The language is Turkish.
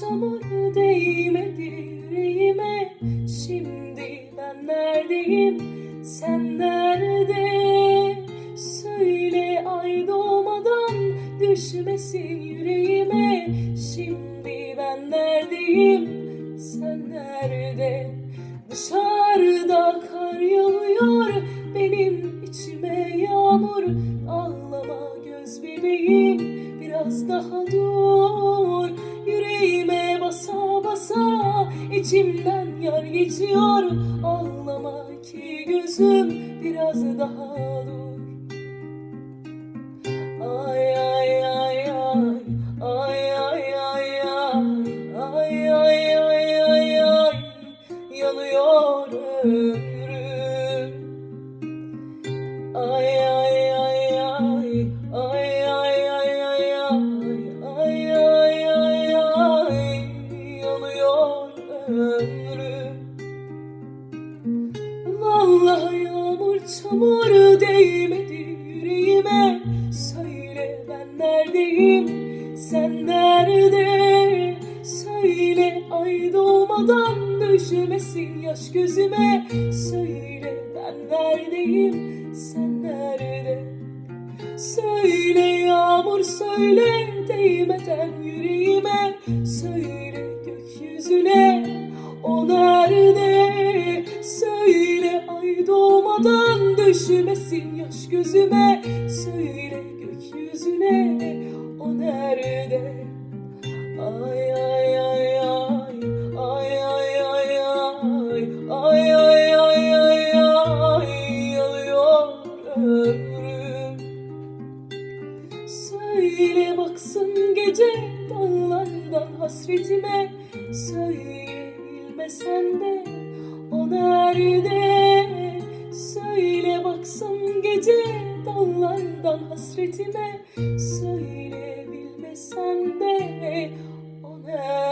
çamur değmedi yüreğime. Şimdi ben neredeyim? Sen nerede? Söyle ay doğmadan düşmesin yüreğime. Şimdi ben neredeyim? Sen nerede? Dışarıda kar yağıyor. Benim içime yağmur. Ağlama göz bebeğim biraz daha dur Yüreğime basa basa içimden yar geçiyor Ağlama ki gözüm biraz daha dur Ay ay ay ay ay ay ay ay ay ay ay ay ay çamur değmedi yüreğime. Söyle ben neredeyim? Sen nerede? Söyle ay doğmadan düşmesin yaş gözüme. Söyle ben neredeyim? Sen nerede? Söyle yağmur söyle değmeden yüreğime. Söyle gökyüzüne. O nerede Düşmesin yaş gözüme Söyle gökyüzüne O nerede Ay ay ay ay Ay ay ay ay Ay ay ay ay ay Yalıyor ömrüm Söyle baksın gece Dağlardan hasretime Söyle bilmesen de O nerede baksam gece dallardan hasretime Söyle de o ne?